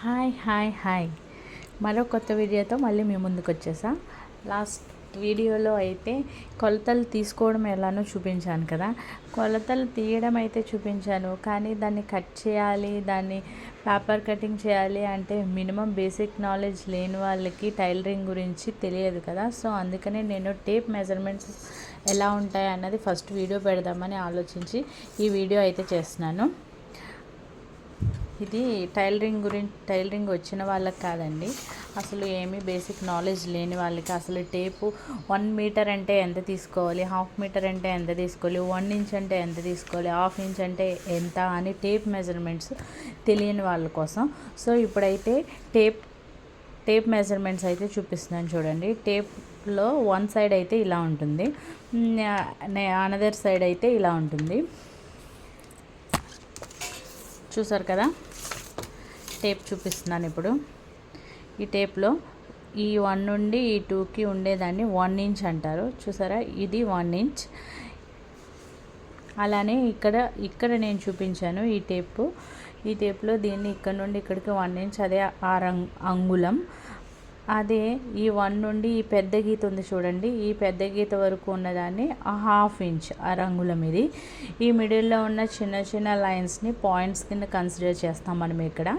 Hi hi hi. మరో కొత్త వీడియోతో మళ్ళీ మీ ముందుకు వచ్చేసా. లాస్ట్ వీడియోలో అయితే కొలతలు తీసుకోవడం ఎలానో చూపించాను కదా. కొలతలు తీయడం అయితే చూపించాను కానీ దాన్ని కట్ చేయాలి దాన్ని పేపర్ కటింగ్ చేయాలి అంటే మినిమం బేసిక్ నాలెడ్జ్ లేని వాళ్ళకి టైలరింగ్ గురించి తెలియదు కదా. సో అందుకనే నేను టేప్ మెజర్మెంట్స్ ఎలా ఉంటాయి అన్నది ఫస్ట్ వీడియో పెడదామని ఆలోచించి ఈ వీడియో అయితే చేస్తున్నాను. ఇది టైలరింగ్ గురించి టైలరింగ్ వచ్చిన వాళ్ళకి కాదండి. అసలు ఏమీ బేసిక్ నాలెడ్జ్ లేని వాళ్ళకి అసలు టేపు వన్ మీటర్ అంటే ఎంత తీసుకోవాలి హాఫ్ మీటర్ అంటే ఎంత తీసుకోవాలి వన్ ఇంచ్ అంటే ఎంత తీసుకోవాలి హాఫ్ ఇంచ్ అంటే ఎంత అని టేప్ మెజర్మెంట్స్ తెలియని వాళ్ళ కోసం. సో ఇప్పుడైతే టేప్ టేప్ మెజర్మెంట్స్ అయితే చూపిస్తున్నాను చూడండి. టేప్లో వన్ సైడ్ అయితే ఇలా ఉంటుంది. అనదర్ సైడ్ అయితే ఇలా ఉంటుంది. చూసారు కదా? టేప్ చూపిస్తున్నాను ఇప్పుడు. ఈ టేప్లో ఈ వన్ నుండి ఈ టూకి ఉండేదాన్ని వన్ ఇంచ్ అంటారు. చూసారా? ఇది వన్ ఇంచ్. అలానే ఇక్కడ ఇక్కడ నేను చూపించాను ఈ టేపు. ఈ టేప్లో దీన్ని ఇక్కడ నుండి ఇక్కడికి వన్ ఇంచ్ అదే ఆరు అంగుళం. అదే ఈ వన్ నుండి ఈ పెద్ద గీత ఉంది చూడండి. ఈ పెద్ద గీత వరకు ఉన్నదాన్ని హాఫ్ ఇంచ్ రంగుల ఇది. ఈ మిడిల్లో ఉన్న చిన్న చిన్న లైన్స్ని పాయింట్స్ కింద కన్సిడర్ చేస్తాం మనం ఇక్కడ.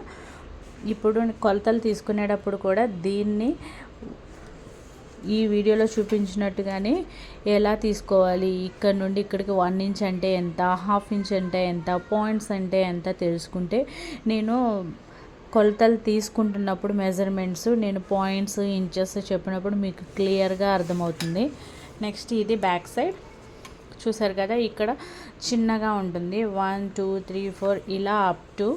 ఇప్పుడు కొలతలు తీసుకునేటప్పుడు కూడా దీన్ని ఈ వీడియోలో చూపించినట్టుగానే ఎలా తీసుకోవాలి? ఇక్కడ నుండి ఇక్కడికి వన్ ఇంచ్ అంటే ఎంత? హాఫ్ ఇంచ్ అంటే ఎంత? పాయింట్స్ అంటే ఎంత? తెలుసుకుంటే నేను కొలతలు తీసుకుంటున్నప్పుడు మెజర్మెంట్స్ నేను పాయింట్స్ ఇంచెస్ చెప్పినప్పుడు మీకు క్లియర్గా అర్థమవుతుంది. నెక్స్ట్ ఇది బ్యాక్ సైడ్ చూసారు కదా ఇక్కడ చిన్నగా ఉంటుంది. వన్ టూ త్రీ ఫోర్ ఇలా అప్ టు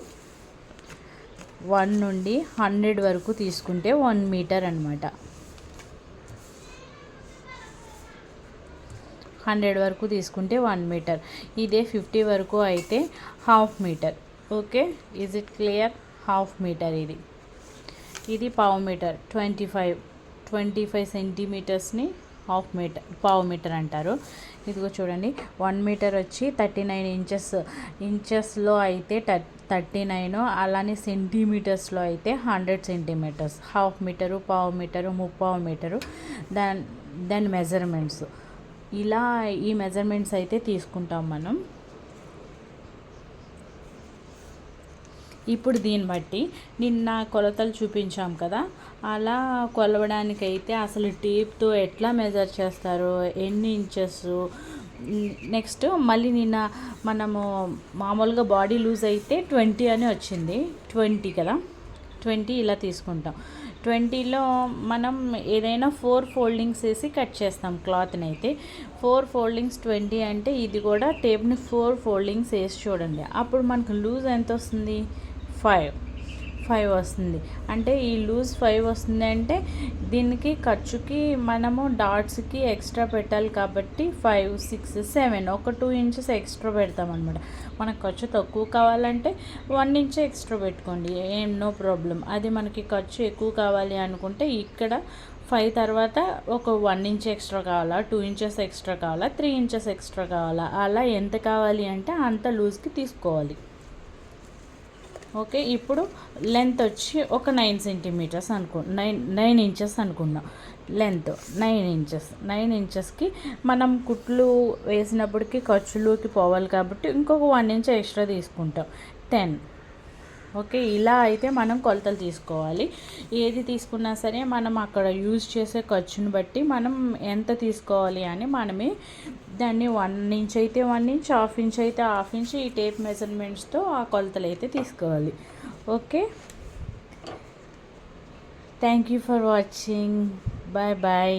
వన్ నుండి హండ్రెడ్ వరకు తీసుకుంటే వన్ మీటర్ అనమాట హండ్రెడ్ వరకు తీసుకుంటే వన్ మీటర్ ఇదే ఫిఫ్టీ వరకు అయితే half metre okay is it clear half metre ఇది. ఇది పావు metre. Twenty five twenty five సెంటీమీటర్స్ని half metre పావు మీటర్ అంటారు. ఇదిగో చూడండి. వన్ మీటర్ వచ్చి థర్టీ నైన్ ఇంచెస్ ఇంచెస్లో అయితే థర్టీ నైన్ అలానే సెంటీమీటర్స్లో అయితే హండ్రెడ్ సెంటీమీటర్స్. హాఫ్ మీటరు పావు మీటరు ముప్పావు మీటరు. దాని దాని మెజర్మెంట్స్. ఇలా ఈ మెజర్మెంట్స్ అయితే తీసుకుంటాం మనం. ఇప్పుడు దీన్ని బట్టి నిన్న కొలతలు చూపించాం కదా. అలా కొలవడానికైతే అసలు టేప్తో ఎట్లా మెజర్ చేస్తారు? ఎన్ని ఇంచెస్ నెక్స్ట్ మళ్ళీ నిన్న మనము మామూలుగా బాడీ లూజ్ అయితే ట్వంటీ అని వచ్చింది. ట్వంటీ కదా. ట్వంటీ ఇలా తీసుకుంటాం. ట్వంటీలో మనం ఏదైనా ఫోర్ ఫోల్డింగ్స్ వేసి కట్ చేస్తాం క్లాత్ని అయితే. ఫోర్ ఫోల్డింగ్స్ ట్వంటీ అంటే ఇది కూడా టేప్ని ఫోర్ ఫోల్డింగ్స్ వేసి చూడండి. అప్పుడు మనకు లూజ్ ఎంత వస్తుంది? ఫైవ్. ఫైవ్ వస్తుంది. అంటే ఈ లూజ్ ఫైవ్ వస్తుంది అంటే దీనికి ఖర్చుకి మనము డాట్స్కి ఎక్స్ట్రా పెట్టాలి కాబట్టి ఫైవ్ సిక్స్ సెవెన్. ఒక టూ ఇంచెస్ ఎక్స్ట్రా పెడతాం అనమాట మనకు ఖర్చు తక్కువ కావాలంటే వన్ ఇంచ్ ఎక్స్ట్రా పెట్టుకోండి. ఏం నో ప్రాబ్లం. అది మనకి ఖర్చు ఎక్కువ కావాలి అనుకుంటే ఇక్కడ ఫైవ్ తర్వాత ఒక వన్ ఇంచ్ ఎక్స్ట్రా కావాలా టూ ఇంచెస్ ఎక్స్ట్రా కావాలా త్రీ ఇంచెస్ ఎక్స్ట్రా కావాలా? అలా ఎంత కావాలి అంటే అంత లూజ్కి తీసుకోవాలి. ఓకే ఇప్పుడు లెంత్ వచ్చి ఒక నైన్ సెంటీమీటర్స్ అనుకో నైన్ నైన్ ఇంచెస్ అనుకుందాం. లెంత్ నైన్ ఇంచెస్ నైన్ ఇంచెస్కి మనం కుట్లు వేసినప్పటికీ ఖర్చులోకి పోవాలి కాబట్టి ఇంకొక వన్ ఇంచ్ ఎక్స్ట్రా తీసుకుంటాం. టెన్. ఓకే ఇలా అయితే మనం కొలతలు తీసుకోవాలి. ఏది తీసుకున్నా సరే మనం అక్కడ యూజ్ చేసే ఖర్చుని బట్టి మనం ఎంత తీసుకోవాలి అని మనమే దాన్ని వన్ ఇంచ్ అయితే వన్ ఇంచ్ హాఫ్ ఇంచ్ అయితే హాఫ్ ఇంచ్ ఈ టేప్ మెజర్మెంట్స్తో ఆ కొలతలు అయితే తీసుకోవాలి. Okay? Thank you for watching bye bye